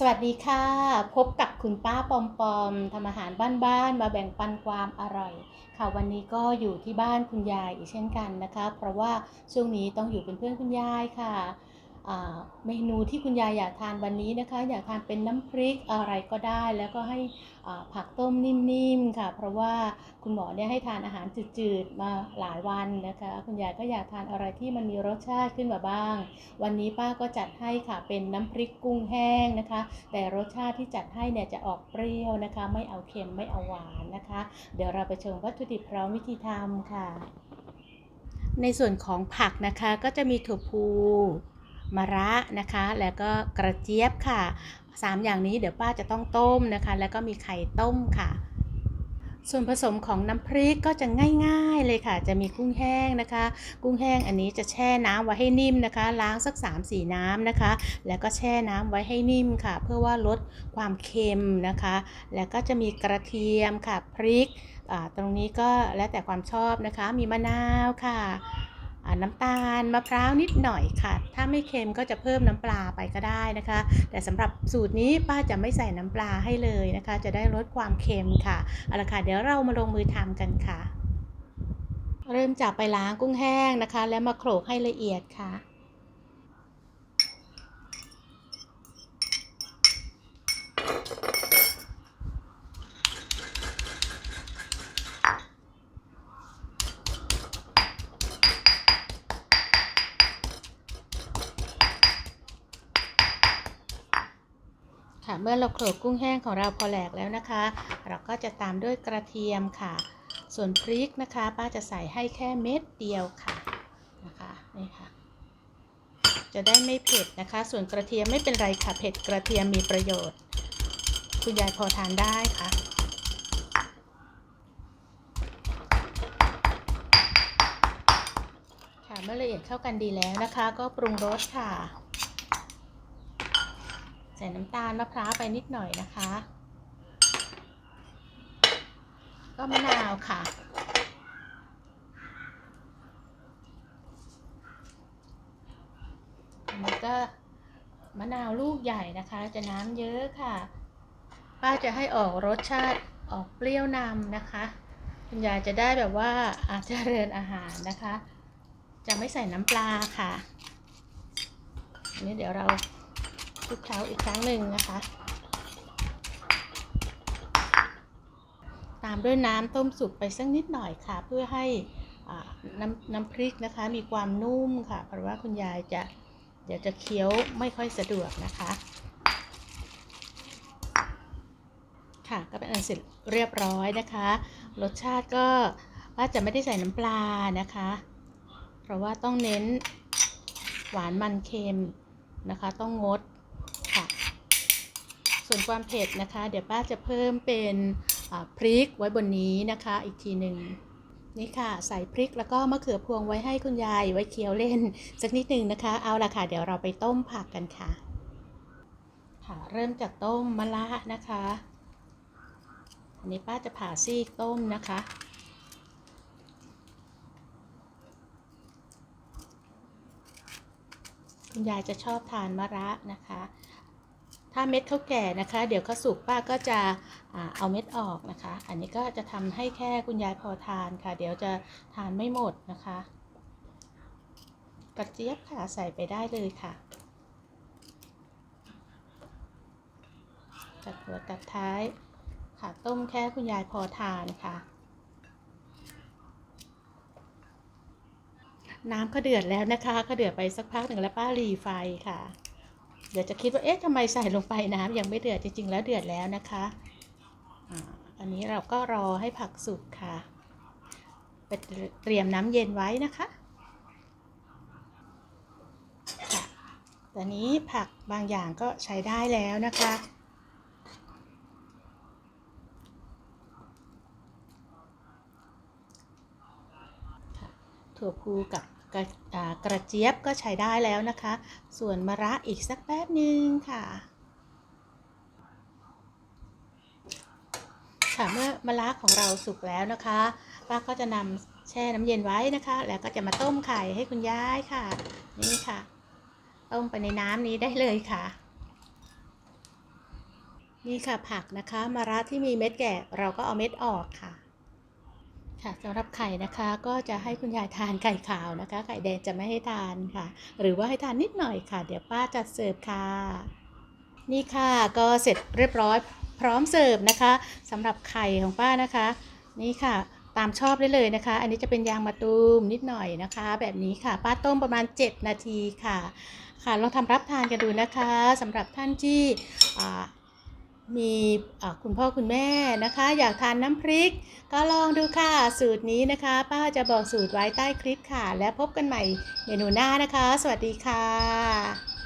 สวัสดีค่ะ พบกับคุณป้าปอมปอมทำอาหารบ้านๆมาแบ่งปันความอร่อย ค่ะวันนี้ก็อยู่ที่บ้านคุณยายอีกเช่นกันนะคะ เพราะว่าช่วงนี้ต้องอยู่เป็นเพื่อนคุณยายค่ะ เมนูที่คุณยายอยากทานวันนี้นะคะ อยากทานเป็นน้ำพริกอะไรก็ได้ แล้วก็ให้ผักต้มนิ่มๆค่ะ เพราะว่าคุณหมอเนี่ยให้ทานอาหารจืดๆมาหลายวันนะคะ คุณยายก็อยากทานอะไรที่มันมีรสชาติขึ้นมาบ้าง วันนี้ป้าก็จัดให้ค่ะเป็นน้ำพริกกุ้งแห้งนะคะ แต่รสชาติที่จัดให้เนี่ยจะออกเปรี้ยวนะคะ ไม่เอาเค็มไม่เอาหวานนะคะ เดี๋ยวเราไปชมวัตถุดิบพร้อมวิธีทำค่ะ ในส่วนของผักนะคะก็จะมีถั่วพู มะระนะคะ แล้วก็กระเจี๊ยบค่ะสามอย่างนี้เดี๋ยวป้าจะต้องต้มนะคะ แล้วก็มีไข่ต้มค่ะส่วนผสมของน้ำพริกก็จะง่ายๆเลยค่ะ จะมีกุ้งแห้งนะคะ กุ้งแห้งอันนี้จะแช่น้ำไว้ให้นิ่มนะคะ ล้างสัก 3-4 น้ำนะคะ แล้วก็แช่น้ำไว้ให้นิ่มค่ะ เพื่อว่าลดความเค็มนะคะ แล้วก็จะมีกระเทียมค่ะพริกอ่าตรงนี้ก็แล้วแต่ความชอบนะคะ มีมะนาวค่ะ น้ำตาลมะพร้าวนิดหน่อยค่ะ ถ้าไม่เค็มก็จะเพิ่มน้ำปลาไปก็ได้นะคะ แต่สำหรับสูตรนี้ป้าจะไม่ใส่น้ำปลาให้เลยนะคะ จะได้ลดความเค็มค่ะเอาละค่ะเดี๋ยวเรามาลงมือทำกันค่ะ เริ่มจากไปล้างกุ้งแห้งนะคะ แล้วมาโขลกให้ละเอียดค่ะ มื่อเราโขลกกุ้งแห้งของเราพอแหลกแล้วนะคะ เราก็จะตามด้วยกระเทียมค่ะ ส่วนพริกนะคะ ป้าจะใส่ให้แค่เม็ดเดียวค่ะนะคะนี่ค่ะ จะได้ไม่เผ็ดนะคะ ส่วนกระเทียมไม่เป็นไรค่ะเผ็ดกระเทียมมีประโยชน์ คุณยายพอทานได้ค่ะค่ะเมื่อละเอียดเข้ากันดีแล้วนะคะ ก็ปรุงรสค่ะ ใส่น้ำตาลมะพร้าวไปนิดหน่อยนะคะ ก็มะนาวค่ะ อันนี้ก็มะนาวลูกใหญ่นะคะ จะน้ำเยอะค่ะ ป้าจะให้ออกรสชาติออกเปรี้ยวนำนะคะคุณยายจะได้แบบว่าอาจจะเริญอาหารนะคะ จะไม่ใส่น้ำปลาค่ะอันนี้เดี๋ยวเรา คลุกเคล้าอีกครั้งหนึ่งนะคะ ตามด้วยน้ำต้มสุกไปสักนิดหน่อยค่ะ เพื่อให้น้ำน้ำพริกนะคะ มีความนุ่มค่ะ เพราะว่าคุณยายจะเดี๋ยวจะเคี้ยวไม่ค่อยสะดวกนะคะ ค่ะก็เป็นอันเสร็จเรียบร้อยนะคะ รสชาติก็ว่าจะไม่ได้ใส่น้ำปลานะคะ เพราะว่าต้องเน้นหวานมันเค็มนะคะ ต้องงด ส่วนความเผ็ดนะคะ เดี๋ยวป้าจะเพิ่มเป็นพริกไว้บนนี้นะคะ อีกทีหนึ่งนี่ค่ะ ใส่พริกแล้วก็มะเขือพวงไว้ให้คุณยายไว้เคี้ยวเล่น สักนิดหนึ่งนะคะ เอาละค่ะ เดี๋ยวเราไปต้มผักกันค่ะ ค่ะ เริ่มจากต้มมะระนะคะ อันนี้ป้าจะผ่าซีกต้มนะคะคุณยายจะชอบทานมะระนะคะ ถ้าเม็ดเขาแก่นะคะ เดี๋ยวเขาสุกป้าก็จะเอาเม็ดออกนะคะ อันนี้ก็จะทำให้แค่คุณยายพอทานค่ะ เดี๋ยวจะทานไม่หมดนะคะกระเจี๊ยบค่ะใส่ไปได้เลยค่ะ ตัดหัวตัดท้ายค่ะต้มแค่คุณยายพอทานค่ะ น้ำก็เดือดแล้วนะคะ ก็เดือดไปสักพักหนึ่งแล้วป้ารีไฟค่ะ เดี๋ยวจะคิดว่าเอ๊ะทำไมใส่ลงไปน้ำยังไม่เดือดจริงๆ แล้วเดือดแล้วนะคะอาอันนี้เราก็รอให้ผักสุกค่ะไปเตรียมน้ำเย็นไว้นะคะค่ะตอนนี้ผักบางอย่างก็ใช้ได้แล้วนะคะค่ะถั่วพูกับ กระกระเจี๊ยบก็ใช้ได้แล้วนะคะ ส่วนมะระอีกสักแป๊บหนึ่งค่ะ ค่ะเมื่อมะระของเราสุกแล้วนะคะป้าก็จะนำแช่น้ำเย็นไว้นะคะ แล้วก็จะมาต้มไข่ให้คุณยายค่ะ นี่ค่ะ ต้มไปในน้ำนี้ได้เลยค่ะนี่ค่ะผักนะคะมะระที่มีเม็ดแก่เราก็เอาเม็ดออกค่ะ ค่ะสำหรับไข่นะคะก็จะให้คุณยายทานไข่ขาวนะคะ ไข่แดงจะไม่ให้ทานค่ะ หรือว่าให้ทานนิดหน่อยค่ะ เดี๋ยวป้าจะเสิร์ฟค่ะ นี่ค่ะก็เสร็จเรียบร้อยพร้อมเสิร์ฟนะคะสำหรับไข่ของป้านะคะ นี่ค่ะตามชอบได้เลยนะคะ อันนี้จะเป็นยางมะตูมนิดหน่อยนะคะ แบบนี้ค่ะ ป้าต้มประมาณ 7 นาทีค่ะ ค่ะลองทำรับทานกันดูนะคะสำหรับท่านที่ มีคุณพ่อคุณแม่นะคะ อยากทานน้ำพริก ก็ลองดูค่ะสูตรนี้นะคะ ป้าจะบอกสูตรไว้ใต้คลิปค่ะ และพบกันใหม่เมนูหน้านะคะ สวัสดีค่ะ